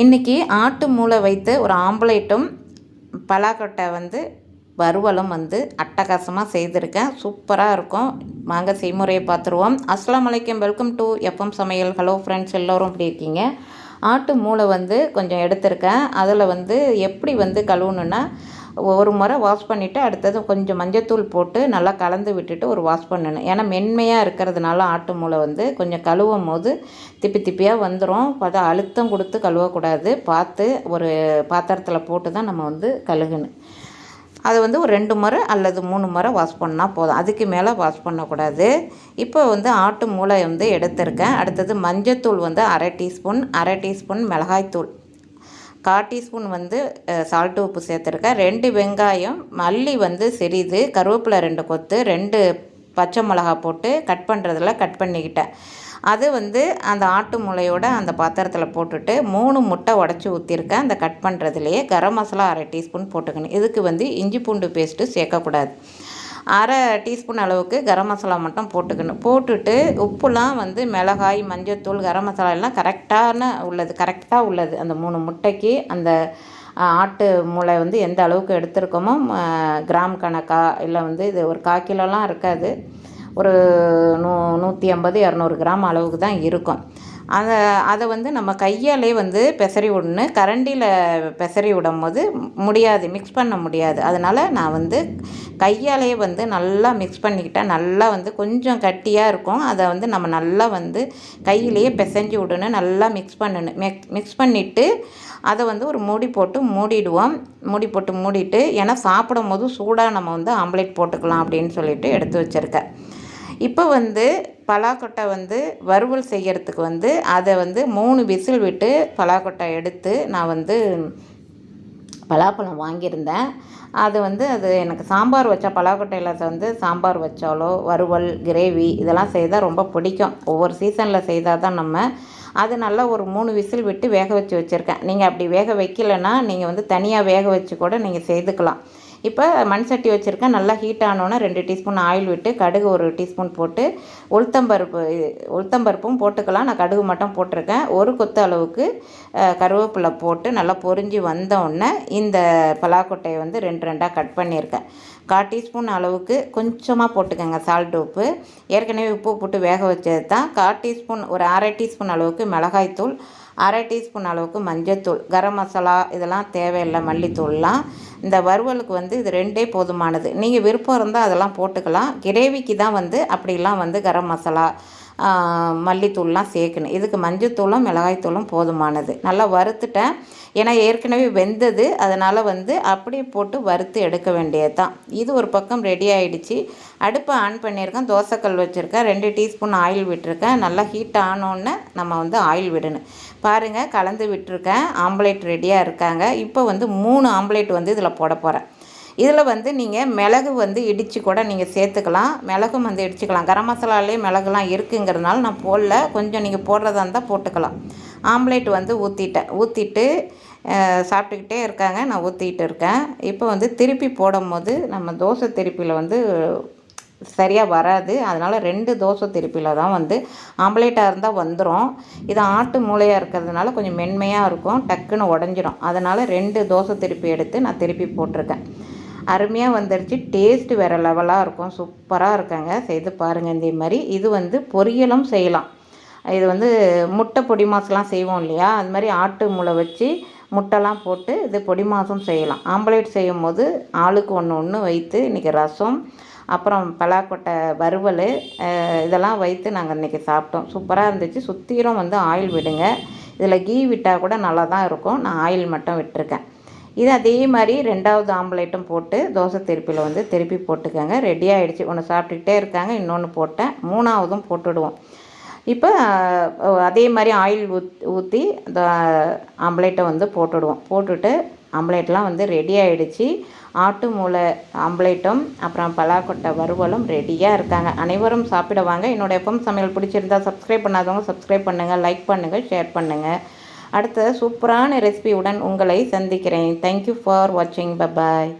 இன்றைக்கி ஆட்டு மூளை வைத்து ஒரு ஆம்பளைட்டும் பலாக்கொட்டை வந்து வறுவலும் வந்து அட்டகாசமாக செய்திருக்கேன். சூப்பராக இருக்கும். வாங்க செய்முறையை பார்த்துருவோம். அஸ்லாம் வலைக்கம் வெல்கம் டு எஃப்எம் சமையல். ஹலோ ஃப்ரெண்ட்ஸ் எல்லோரும் எப்படி இருக்கீங்க? ஆட்டு மூளை வந்து கொஞ்சம் எடுத்திருக்கேன். அதில் வந்து எப்படி வந்து கழுவணுன்னா ஒரு முறை வாஷ் பண்ணிவிட்டு அடுத்தது கொஞ்சம் மஞ்சத்தூள் போட்டு நல்லா கலந்து விட்டுட்டு ஒரு வாஷ் பண்ணணும். ஏன்னா மென்மையாக இருக்கிறதுனால ஆட்டு மூளை வந்து கொஞ்சம் கழுவும் போது திப்பி திப்பியாக வந்துடும் அதை அழுத்தம் கொடுத்து கழுவக்கூடாது. பார்த்து ஒரு பாத்திரத்தில் போட்டு தான் நம்ம வந்து கழுகணும். அது வந்து ஒரு ரெண்டு முறை அல்லது மூணு முறை வாஷ் பண்ணால் போதும். அதுக்கு மேலே வாஷ் பண்ணக்கூடாது. இப்போ வந்து ஆட்டு மூளை வந்து எடுத்திருக்கேன். அடுத்தது மஞ்சத்தூள் வந்து அரை டீஸ்பூன் அரை டீஸ்பூன் மிளகாய்த்தூள். கால் டீஸ்பூன் வந்து சால்ட்டு உப்பு சேர்த்துருக்கேன். ரெண்டு வெங்காயம் மல்லி வந்து சிறிது கருவேப்பிலை ரெண்டு கொத்து ரெண்டு பச்சை மிளகா போட்டு கட் பண்ணுறதுல கட் பண்ணிக்கிட்டேன். அது வந்து அந்த ஆட்டு முளையோட அந்த பாத்திரத்தில் போட்டுட்டு மூணு முட்டை உடச்சி ஊற்றிருக்கேன் அந்த கட் பண்ணுறதுலையே கரம் மசாலா அரை டீஸ்பூன் போட்டுக்கணும். இதுக்கு வந்து இஞ்சி பூண்டு பேஸ்ட்டு சேர்க்கக்கூடாது. அரை டீஸ்பூன் அளவுக்கு கரம் மசாலா மட்டும் போட்டுக்கணும். போட்டுட்டு உப்புலாம் வந்து மிளகாய் மஞ்சத்தூள் கரம் மசாலா எல்லாம் கரெக்டான உள்ளது கரெக்டாக உள்ளது. அந்த மூணு முட்டைக்கு அந்த ஆட்டு மூளை வந்து எந்த அளவுக்கு எடுத்திருக்கோமோ கிராம் கணக்காக இல்லை வந்து இது ஒரு கால் கிலோலாம் இருக்காது. ஒரு நூ நூற்றி ஐம்பது இரநூறு கிராம் அளவுக்கு தான் இருக்கும். அதை அதை வந்து நம்ம கையாலே வந்து பெசரி விடணும் கரண்டியில் பெசரி விடும் போது முடியாது மிக்ஸ் பண்ண முடியாது. அதனால் நான் வந்து கையாலே வந்து நல்லா மிக்ஸ் பண்ணிக்கிட்டால் நல்லா வந்து கொஞ்சம் கட்டியாக இருக்கும். அதை வந்து நம்ம நல்லா வந்து கையிலேயே பிசைஞ்சு விடணும் நல்லா மிக்ஸ் பண்ணணும் மிக்ஸ் மிக்ஸ் பண்ணிவிட்டு அதை வந்து ஒரு மூடி போட்டு மூடிடுவோம். மூடி போட்டு மூடிட்டு ஏன்னா சாப்பிடும் போது சூடாக நம்ம வந்து ஆம்லேட் போட்டுக்கலாம் அப்படின்னு சொல்லிட்டு எடுத்து வச்சுருக்கேன். இப்போ வந்து பலாக்கொட்டை வந்து வறுவல் செய்கிறதுக்கு வந்து அதை வந்து மூணு விசில் விட்டு பலாக்கொட்டை எடுத்து நான் வந்து பலாப்பழம் வாங்கியிருந்தேன். அது வந்து அது எனக்கு சாம்பார் வச்சா பலாக்கொட்டையில் வந்து சாம்பார் வச்சாலோ வறுவல் கிரேவி இதெல்லாம் செய்தால் ரொம்ப பிடிக்கும். ஒவ்வொரு சீசனில் செய்தால் தான் நம்ம அது நல்லா ஒரு மூணு விசில் விட்டு வேக வச்சு வச்சுருக்கேன். நீங்கள் அப்படி வேக வைக்கலைன்னா நீங்கள் வந்து தனியாக வேக வச்சு கூட நீங்கள் செய்துக்கலாம். இப்போ மண் சட்டி வச்சுருக்கேன். நல்லா ஹீட் ஆனோன்னே ரெண்டு டீஸ்பூன் ஆயில் விட்டு கடுகு ஒரு டீஸ்பூன் போட்டு உளுத்தம்பருப்பு உளுத்தம்பருப்பும் போட்டுக்கலாம். நான் கடுகு மட்டும் போட்டிருக்கேன். ஒரு கொத்து அளவுக்கு கருவேப்பிலை போட்டு நல்லா பொறிஞ்சி வந்தோடனே இந்த பலாக்கொட்டையை வந்து ரெண்டு ரெண்டாக கட் பண்ணியிருக்கேன். கால் டீஸ்பூன் அளவுக்கு கொஞ்சமாக போட்டுக்கோங்க சால்ட் உப்பு. ஏற்கனவே உப்பு போட்டு வேக வச்சது தான் கால் டீஸ்பூன் ஒரு அரை டீஸ்பூன் அளவுக்கு மிளகாய்த்தூள் அரை டீஸ்பூன் அளவுக்கு மஞ்சத்தூள் கரம் மசாலா இதெல்லாம் தேவையில்லை மல்லித்தூள்லாம். இந்த வறுவலுக்கு வந்து இது ரெண்டே போதுமானது. நீங்கள் விருப்பம் இருந்தால் அதெல்லாம் போட்டுக்கலாம். கிரேவிக்கு தான் வந்து அப்படிலாம் வந்து கரம் மசாலா மல்லித்தூள்லாம் சேர்க்கணும். இதுக்கு மஞ்சத்தூளும் மிளகாய்த்தூளும் போதுமானது. நல்லா வறுத்துட்டேன். ஏன்னா ஏற்கனவே வெந்தது. அதனால் வந்து அப்படியே போட்டு வறுத்து எடுக்க வேண்டியது தான் இது ஒரு பக்கம் ரெடி ஆகிடுச்சு அடுப்பை ஆன் பண்ணியிருக்கேன். தோசைக்கல் வச்சுருக்கேன். ரெண்டு டீஸ்பூன் ஆயில் விட்டுருக்கேன். நல்லா ஹீட் ஆனோடனே நம்ம வந்து ஆயில் விடணும். பாருங்கள் கலந்து விட்டுருக்கேன். ஆம்லேட் ரெடியாக இருக்காங்க. இப்போ வந்து மூணு ஆம்லேட் வந்து இதில் போட போகிறேன் இதில் வந்து நீங்கள் மிளகு வந்து இடித்து கூட நீங்கள் சேர்த்துக்கலாம். மிளகும் வந்து இடிச்சுக்கலாம். கரம் மசாலாலே மிளகுலாம் இருக்குங்கிறதுனால நான் போடல. கொஞ்சம் நீங்கள் போடுறதா இருந்தால் போட்டுக்கலாம். ஆம்லேட் வந்து ஊற்றிட்டேன் ஊற்றிட்டு சாப்பிட்டுக்கிட்டே இருக்காங்க. நான் ஊற்றிக்கிட்டு இருக்கேன். இப்போ வந்து திருப்பி போடும் போது நம்ம தோசை திருப்பியில் வந்து சரியாக வராது. அதனால் ரெண்டு தோசை திருப்பியில் தான் வந்து ஆம்லேட்டாக இருந்தால் வந்துடும் இது ஆட்டு மூளையாக இருக்கிறதுனால கொஞ்சம் மென்மையாக இருக்கும். டக்குன்னு உடஞ்சிரும். அதனால் ரெண்டு தோசை திருப்பி எடுத்து நான் திருப்பி போட்டிருக்கேன். அருமையாக வந்துடுச்சு டேஸ்ட்டு வேறு லெவலாக இருக்கும். சூப்பராக இருக்காங்க. செய்து பாருங்கள் இந்த மாதிரி இது வந்து பொரியலும் செய்யலாம். இது வந்து முட்டை பொடி மாசம்லாம் செய்வோம் இல்லையா? அது மாதிரி ஆட்டு மூளை வச்சு முட்டைலாம் போட்டு இது பொடி மாதம் செய்யலாம். ஆம்லேட் செய்யும் போது ஆளுக்கு ஒன்று ஒன்று வைத்து இன்றைக்கி ரசம் அப்புறம் பலாக்கொட்டை வறுவல் இதெல்லாம் வைத்து நாங்கள் இன்றைக்கி சாப்பிட்டோம். சூப்பராக இருந்துச்சு. சுற்றிலும் வந்து ஆயில் விடுங்க. இதில் கீ விட்டால் கூட நல்லா தான் இருக்கும். நான் ஆயில் மட்டும் விட்டுருக்கேன். இது அதே மாதிரி ரெண்டாவது ஆம்லேட்டும் போட்டு தோசை திருப்பியில் வந்து திருப்பி போட்டுக்கோங்க. ரெடி ஆகிடுச்சி ஒன்று சாப்பிட்டுக்கிட்டே இருக்காங்க. இன்னொன்று போட்டேன். மூணாவதும் போட்டுடுவோம். இப்போ அதே மாதிரி ஆயில் ஊத் ஊற்றி அந்த ஆம்லேட்டை வந்து போட்டுடுவோம். போட்டுட்டு ஆம்லேட்லாம் வந்து ரெடி ஆகிடுச்சி ஆட்டு மூளை ஆம்லேட்டும் அப்புறம் பலாக்கொட்டை வறுவலும் ரெடியாக இருக்காங்க. அனைவரும் சாப்பிடுவாங்க என்னோடய எஃப்எம் சமையல் பிடிச்சிருந்தா சப்ஸ்கிரைப் பண்ணாதவங்க சப்ஸ்கிரைப் பண்ணுங்கள் லைக் பண்ணுங்கள் ஷேர் பண்ணுங்கள் அடுத்த சூப்பரான ரெசிபியுடன் உங்களை சந்திக்கிறேன். தேங்க்யூ ஃபார் வாட்சிங் பபாய்